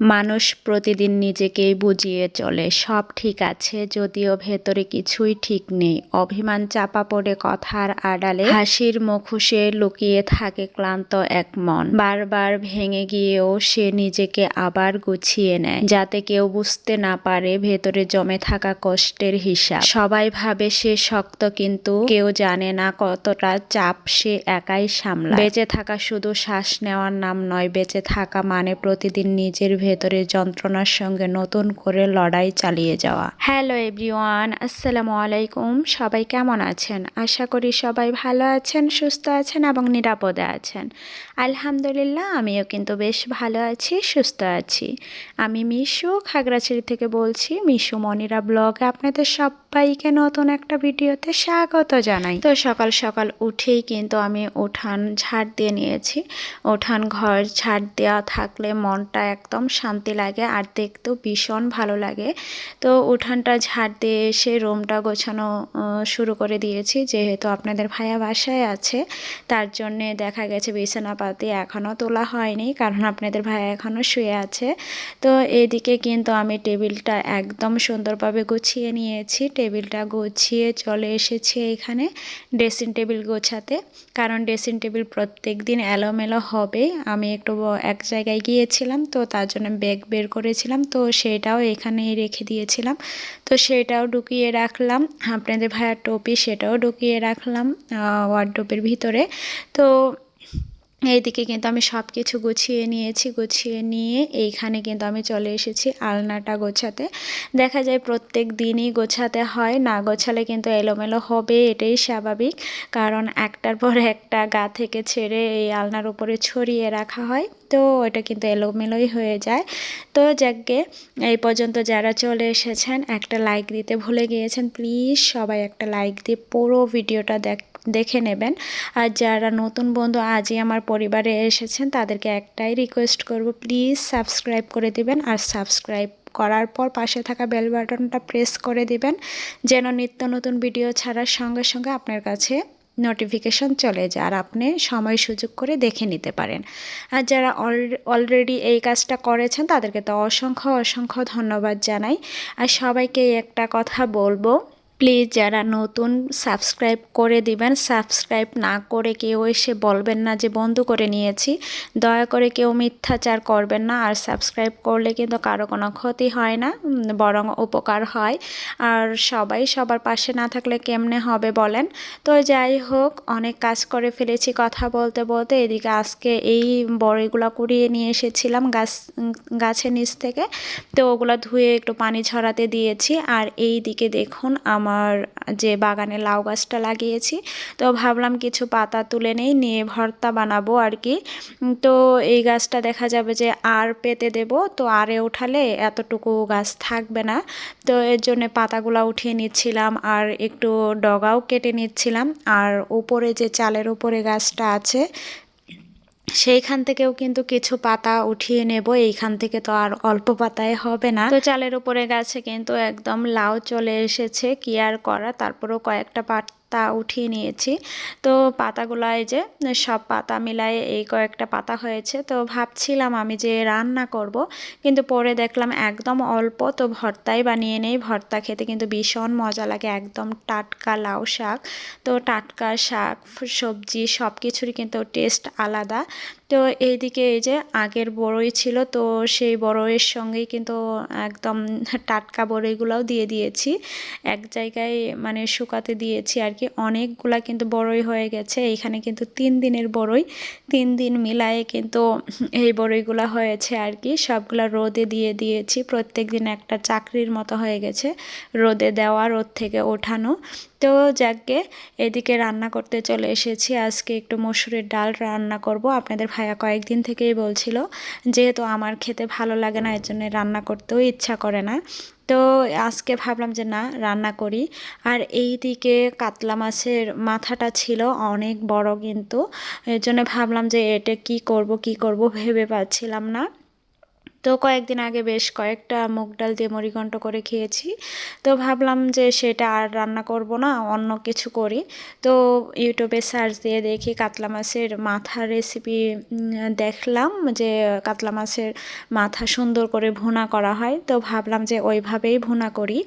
মানুষ প্রতিদিন নিজেকেই বুঝিয়ে চলে, সব ঠিক আছে, যদিও ভেতরে কিছুই ঠিক নেই। অভিমান চাপা পড়ে কথার আড়ালে হাসির মুখোশে লুকিয়ে থাকে ক্লান্ত এক মন। বারবার ভেঙে গিয়েও সে নিজেকে আবার গুছিয়ে নেয়, যাতে কেউ বুঝতে না পারে ভেতরে জমে থাকা কষ্টের হিসাব। সবাই ভাবে সে শক্ত, কিন্তু কেউ জানে না কতটা চাপ সে একাই সামলায়। বেঁচে থাকা শুধু শ্বাস নেওয়ার নাম নয়, বেঁচে থাকা মানে প্রতিদিন নিজের ভেতরে যন্ত্রণার সঙ্গে নতুন করে লড়াই চালিয়ে যাওয়া। হ্যালো এভরিওয়ান, আসসালামু আলাইকুম। সবাই কেমন আছেন? আশা করি সবাই ভালো আছেন, সুস্থ আছেন এবং নিরাপদে আছেন। আলহামদুলিল্লাহ, আমিও কিন্তু বেশ ভালো আছি, সুস্থ আছি। আমি মিশু, খাগড়াছড়ি থেকে বলছি, মিশু মনিরা ব্লগে আপনাদের সবাইকে নতুন একটা ভিডিওতে স্বাগত জানাই। তো সকাল সকাল উঠেই কিন্তু আমি উঠান ঝাড় দিয়ে নিয়েছি। উঠান ঘর ঝাড় দেওয়া থাকলে মনটা একদম শান্তি লাগে আর দেখতেও ভীষণ ভালো লাগে। তো উঠানটা ঝাড় দিয়ে এসে রুমটা গোছানো শুরু করে দিয়েছি। যেহেতু আপনাদের ভাইয়া বাসায় আছে, তার জন্যে দেখা গেছে বিছানাপাতি এখনও তোলা হয়নি, কারণ আপনাদের ভাইয়া এখনও শুয়ে আছে। তো এদিকে কিন্তু আমি টেবিলটা একদম সুন্দরভাবে গুছিয়ে নিয়েছি। টেবিলটা গুছিয়ে চলে এসেছি এখানে ড্রেসিং টেবিল গোছাতে, কারণ ড্রেসিং টেবিল প্রত্যেক দিন এলোমেলো হবে আমি একটু এক জায়গায় গিয়েছিলাম, তো তার জন্য ব্যাগ বের করেছিলাম, তো সেটাও এখানে রেখে দিয়েছিলাম। তো সেটাও ঢুকিয়ে রাখলাম। আপনাদের ভাইয়ার টপি সেটাও ঢুকিয়ে রাখলাম ওয়ার্ড ভিতরে। তো এইদিকে কিন্তু আমি সব কিছু গুছিয়ে নিয়েছি, গুছিয়ে নিয়ে এইখানে কিন্তু আমি চলে এসেছি আলনাটা গোছাতে। দেখা যায় প্রত্যেক দিনই গোছাতে হয়, না গোছালে কিন্তু এলোমেলো হবে, এটাই স্বাভাবিক। কারণ একটার পর একটা গা থেকে ছেড়ে এই আলনার উপরে ছড়িয়ে রাখা হয়, তো ওটা কিন্তু এলোমেলোই হয়ে যায়। তো যাকে এই পর্যন্ত যারা চলে এসেছেন, একটা লাইক দিতে ভুলে গিয়েছেন প্লিজ সবাই একটা লাইক দিয়ে পুরো ভিডিওটা দেখ দেখে নেবেন। আর যারা নতুন বন্ধু আজই আমার পরিবারে এসেছেন, তাদেরকে একটাই রিকোয়েস্ট করব প্লিজ সাবস্ক্রাইব করে দিবেন। আর সাবস্ক্রাইব করার পর পাশে থাকা বেল বাটনটা প্রেস করে দিবেন, যেন নিত্য নতুন ভিডিও ছাড়ার সঙ্গে সঙ্গে আপনার কাছে নোটিফিকেশন চলে যায়, আর আপনি সময় সুযোগ করে দেখে নিতে পারেন। আর যারা অল অলরেডি এই কাজটা করেছেন, তাদেরকে তো অসংখ্য অসংখ্য ধন্যবাদ জানাই। আর সবাইকে একটা কথা বলব প্লিজ যারা নতুন সাবস্ক্রাইব করে দিবেন, সাবস্ক্রাইব না করে কেউ এসে বলবেন না যে বন্ধ করে নিয়েছি। দয়া করে কেউ মিথ্যাচার করবেন না, আর সাবস্ক্রাইব করলে কিন্তু কারও কোনো ক্ষতি হয় না বরং উপকার হয়। আর সবাই সবার পাশে না থাকলে কেমনে হবে বলেন? তো যাই হোক, অনেক কাজ করে ফেলেছি কথা বলতে বলতে। এদিকে আজকে এই বড়িগুলো কুড়িয়ে নিয়ে এসেছিলাম গাছ গাছের নিচ থেকে। তো ওগুলো ধুয়ে একটু পানি ছড়াতে দিয়েছি। আর এই দিকে দেখুন, আমার আমার যে বাগানে লাউ গাছটা লাগিয়েছি, তো ভাবলাম কিছু পাতা তুলে নেই, নিয়ে ভর্তা বানাবো আর কি। তো এই গাছটা দেখা যাবে যে আর পেতে দেব, তো আরে উঠালে এতটুকু গাছ থাকবে না। তো এর জন্য পাতাগুলো উঠিয়ে নিচ্ছিলাম আর একটু ডগাও কেটে নিচ্ছিলাম। আর উপরে যে চালের উপরে গাছটা আছে সেইখান থেকেও কিন্তু কিছু পাতা উঠিয়ে নেব। এইখান থেকে তো আর অল্প পাতায় হবে না। তো চালের উপরে গাছে কিন্তু একদম লাউ চলে এসেছে, কি আর করা? তারপরেও কয়েকটা পাট তা উঠিয়ে নিয়েছি। তো পাতাগুলো এই যে সব পাতা মিলায় এই কয়েকটা পাতা হয়েছে। তো ভাবছিলাম আমি যে রান্না করব, কিন্তু পরে দেখলাম একদম অল্প, তো ভর্তাই বানিয়ে নেই। ভর্তা খেতে কিন্তু ভীষণ মজা লাগে, একদম টাটকা লাউ শাক। তো টাটকা শাক, সবজি সব কিছুরই কিন্তু টেস্ট আলাদা। তো এইদিকে এই যে আগের বড়ই ছিল, তো সেই বড়ইয়ের সঙ্গেই কিন্তু একদম টাটকা বড়ইগুলোও দিয়ে দিয়েছি। এক জায়গায় মানে শুকাতে দিয়েছি আর কি। অনেকগুলা কিন্তু বড়ই হয়ে গেছে। এইখানে কিন্তু তিন দিনের বড়ই। তিন দিন মিলায়ে কিন্তু এই বড়ইগুলো হয়েছে আর কি। সবগুলা রোদে দিয়ে দিয়েছি। প্রত্যেক দিন একটা চাকরির মতো হয়ে গেছে। রোদে দেওয়া, রোদ থেকে ওঠানো। তো যাকে এদিকে রান্না করতে চলে এসেছি। আজকে একটু মসুরের ডাল রান্না করব। আপনাদের ভাইয়া কয়েকদিন থেকেই বলছিল যেহেতু আমার খেতে ভালো লাগে না এর জন্য রান্না করতেও ইচ্ছা করে না। তো আজকে ভাবলাম যে না, রান্না করি। আর এই দিকে কাতলা মাছের মাথাটা ছিল অনেক বড় কিন্তু এর জন্য ভাবলাম যে এটা কি করব কি করব ভেবে পাচ্ছিলাম না। তো কয়েকদিন আগে বেশ কয়েকটা মুগ ডাল দিয়ে মুড়িঘণ্ট করে খেয়েছি। তো ভাবলাম যে সেটা আর রান্না করব না, অন্য কিছু করি। তো ইউটিউবে সার্চ দিয়ে দেখি কাতলা মাছের মাথার রেসিপি দেখলাম যে কাতলা মাছের মাথা সুন্দর করে ভুনা করা হয়। তো ভাবলাম যে ওইভাবেই ভুনা করি,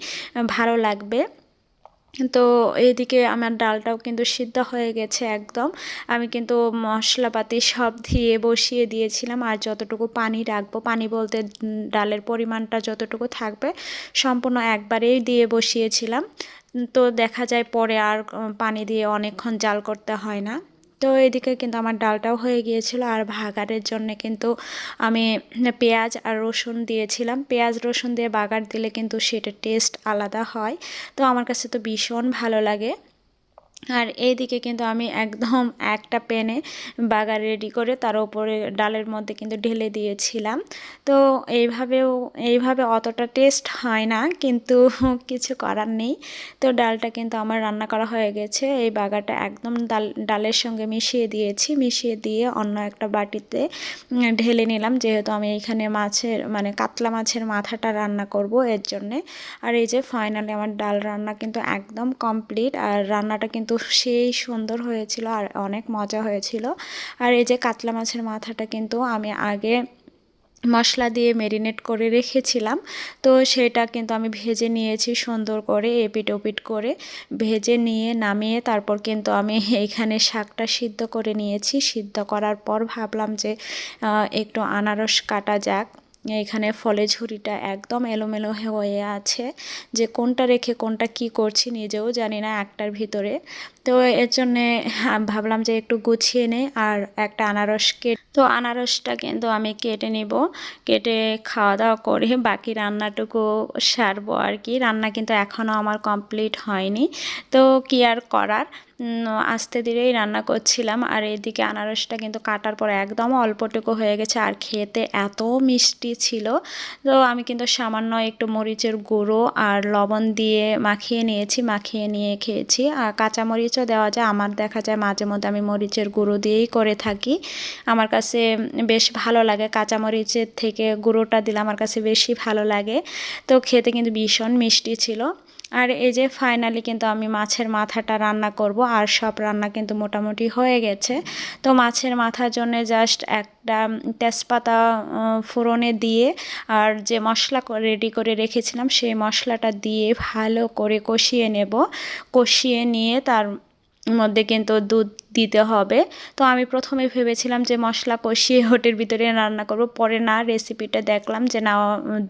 ভালো লাগবে। তো এদিকে আমার ডালটাও কিন্তু সিদ্ধ হয়ে গেছে একদম। আমি কিন্তু মশলাপাতি সব দিয়ে বসিয়ে দিয়েছিলাম আর যতটুকু পানি রাখব, পানি বলতে ডালের পরিমাণটা যতটুকু থাকবে সম্পূর্ণ একবারেই দিয়ে বসিয়েছিলাম। তো দেখা যায় পরে আর পানি দিয়ে অনেকক্ষণ জাল করতে হয় না। তো এদিকে কিন্তু আমার ডালটাও হয়ে গিয়েছিল আর ভাগারের জন্য কিন্তু আমি পেঁয়াজ আর রসুন দিয়েছিলাম। পেঁয়াজ, রসুন দিয়ে বাগার দিলে কিন্তু সেটা টেস্ট আলাদা হয়। তো আমার কাছে তো ভীষণ ভালো লাগে। আর এইদিকে কিন্তু আমি একদম একটা প্যানে বাগার রেডি করে তার উপরে ডালের মধ্যে কিন্তু ঢেলে দিয়েছিলাম। তো এইভাবেও, এইভাবে অতটা টেস্ট হয় না, কিন্তু কিছু করার নেই। তো ডালটা কিন্তু আমার রান্না করা হয়ে গেছে। এই বাগারটা একদম ডাল, ডালের সঙ্গে মিশিয়ে দিয়েছি। মিশিয়ে দিয়ে অন্য একটা বাটিতে ঢেলে নিলাম। যেহেতু আমি এখানে মাছের মানে কাতলা মাছের মাথাটা রান্না করব এর জন্যে। আর এই যে ফাইনালি আমার ডাল রান্না কিন্তু একদম কমপ্লিট আর রান্নাটা কিন্তু কিন্তু সেই সুন্দর হয়েছিল আর অনেক মজা হয়েছিল। আর এই যে কাতলা মাছের মাথাটা কিন্তু আমি আগে মশলা দিয়ে মেরিনেট করে রেখেছিলাম। তো সেটা কিন্তু আমি ভেজে নিয়েছি সুন্দর করে, এপিট ওপিট করে ভেজে নিয়ে নামিয়ে তারপর কিন্তু আমি এইখানে শাকটা সিদ্ধ করে নিয়েছি। সিদ্ধ করার পর ভাবলাম যে একটু আনারস কাটা যাক। এখানে ফলে ঝুড়িটা একদম এলোমেলো হয়ে আছে। যে কোনটা রেখে কোনটা কি করছি নিজেও জানি না একটার ভিতরে। তো এর জন্যে ভাবলাম যে একটু গুছিয়ে নেই আর একটা আনারস কেটে, তো আনারসটা কিন্তু আমি কেটে নিব। কেটে খাওয়া দাওয়া করে বাকি রান্নাটুকু সারবো আর কি। রান্না কিন্তু এখনও আমার কমপ্লিট হয়নি। তো কি আর করার? আস্তে ধীরেই রান্না করছিলাম। আর এদিকে আনারসটা কিন্তু কাটার পর একদম অল্পটুকু হয়ে গেছে। আর খেতে এত মিষ্টি ছিল। তো আমি কিন্তু সামান্য একটু মরিচের গুঁড়ো আর লবণ দিয়ে মাখিয়ে নিয়েছি, মাখিয়ে নিয়ে খেয়েছি। আর কাঁচা মরিচও দেওয়া যায়। আমার দেখা যায় মাঝে মধ্যে আমি মরিচের গুঁড়ো দিয়েই করে থাকি। আমার কাছে বেশ ভালো লাগে। কাঁচা মরিচের থেকে গুঁড়োটা দিলে আমার কাছে বেশি ভালো লাগে। তো খেতে কিন্তু ভীষণ মিষ্টি ছিল। আর এই যে ফাইনালি কিন্তু আমি মাছের মাথাটা রান্না করব, আর সব রান্না কিন্তু মোটামুটি হয়ে গেছে। তো মাছের মাথার জন্য জাস্ট একটা তেজপাতা ফোড়নে দিয়ে আর যে মশলা রেডি করে রেখেছিলাম, সেই মশলাটা দিয়ে ভালো করে কষিয়ে নেব। কষিয়ে নিয়ে তার মধ্যে কিন্তু দুধ দিতে হবে। তো আমি প্রথমে ভেবেছিলাম যে মশলা কষিয়ে হোটের ভিতরে রান্না করব। পরে না রেসিপিটা দেখলাম যে না,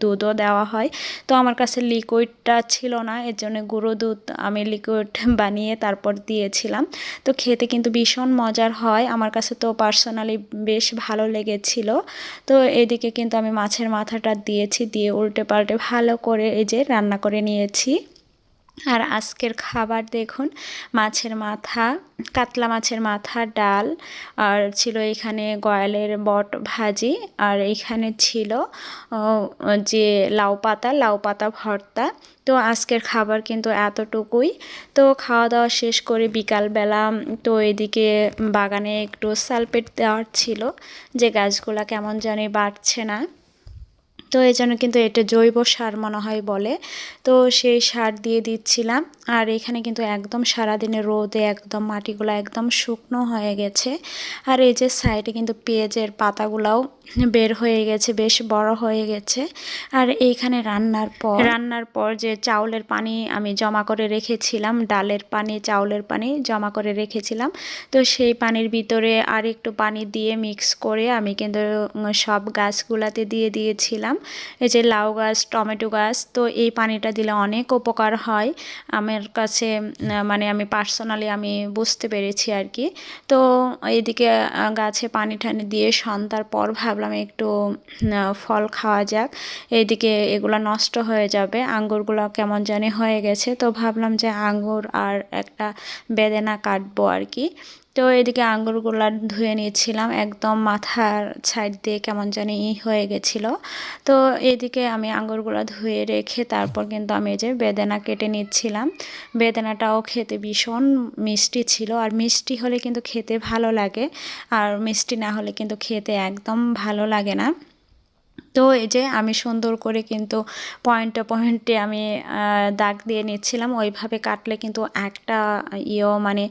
দুধও দেওয়া হয়। তো আমার কাছে লিকুইডটা ছিল না, এর জন্য গুঁড়ো দুধ আমি লিকুইড বানিয়ে তারপর দিয়েছিলাম। তো খেতে কিন্তু ভীষণ মজার হয়। আমার কাছে তো পার্সোনালি বেশ ভালো লেগেছিল। তো এদিকে কিন্তু আমি মাছের মাথাটা দিয়েছি, দিয়ে উল্টে পাল্টে ভালো করে এই যে রান্না করে নিয়েছি। আর আজকের খাবার দেখুন, মাছের মাথা, কাতলা মাছের মাথা, ডাল, আর ছিল এখানে গয়ালের বট ভাজি, আর এখানে ছিল যে লাউ পাতা লাউ পাতা ভর্তা। তো আজকের খাবার কিন্তু এতটুকুই। তো খাওয়া দাওয়া শেষ করে বিকালবেলা তো এদিকে বাগানে একটু সালপেট দেওয়ার ছিল, যে গাছগুলা কেমন জানি বাড়ছে না। তো এই জন্য কিন্তু এটা জৈব সার মনে হয় বলে। তো সেই সার দিয়ে দিচ্ছিলাম। আর এখানে কিন্তু একদম সারাদিনে রোদে একদম মাটিগুলো একদম শুকনো হয়ে গেছে। আর এই যে সাইডে কিন্তু পেঁয়াজের পাতাগুলাও বের হয়ে গেছে, বেশ বড় হয়ে গেছে। আর এইখানে রান্নার পর রান্নার পর যে চাউলের পানি আমি জমা করে রেখেছিলাম, ডালের পানি, চাউলের পানি জমা করে রেখেছিলাম। তো সেই পানির ভিতরে আর একটু পানি দিয়ে মিক্স করে আমি কিন্তু সব গাছগুলাতে দিয়ে দিয়েছিলাম। এই যে লাউ গাছ, টমেটো গাছ, তো এই পানিটা দিলে অনেক উপকার হয়। আমার কাছে মানে আমি পার্সোনালি আমি বুঝতে পেরেছি আর কি তো এইদিকে গাছে পানি টানি দিয়ে সন্ধ্যার পর ভাবলাম একটু ফল খাওয়া যাক। এইদিকে এগুলো নষ্ট হয়ে যাবে, আঙ্গুরগুলো কেমন জানি হয়ে গেছে। তো ভাবলাম যে আঙ্গুর আর একটা বেদেনা কাটবো আর কি তো এদিকে আঙ্গুরগুলো ধুয়ে নিয়েছিলাম, একদম মাথার সাইড দিয়ে কেমন জানি হয়ে গেছিল। তো এদিকে আমি আঙ্গুরগুলো ধুয়ে রেখে তারপর কিন্তু আমি এই যে বেদানা কেটে নিচ্ছিলাম। বেদানাটাও খেতে ভীষণ মিষ্টি ছিল, আর মিষ্টি হলে কিন্তু খেতে ভালো লাগে, আর মিষ্টি না হলে কিন্তু খেতে একদম ভালো লাগে না। তো এই যে আমি সুন্দর করে কিন্তু পয়েন্ট পয়েন্টে আমি দাগ দিয়ে নিচ্ছিলাম। ওইভাবে কাটলে কিন্তু একটা ইয়েও মানে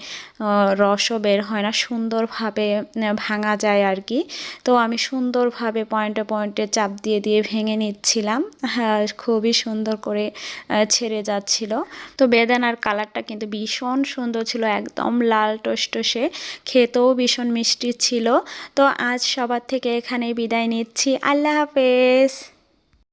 রসও বের হয় না। সুন্দরভাবে ভাঙা যায় আর কি তো আমি সুন্দরভাবে পয়েন্টে পয়েন্টে চাপ দিয়ে দিয়ে ভেঙে নিচ্ছিলাম। হ্যাঁ খুবই সুন্দর করে ছেড়ে যাচ্ছিল। তো বেদানার কালারটা কিন্তু ভীষণ সুন্দর ছিল, একদম লাল টসটসে। খেতেও ভীষণ মিষ্টি ছিল। তো আজ সবার থেকে এখানে বিদায় নিচ্ছি। আল্লাহ হাফেজ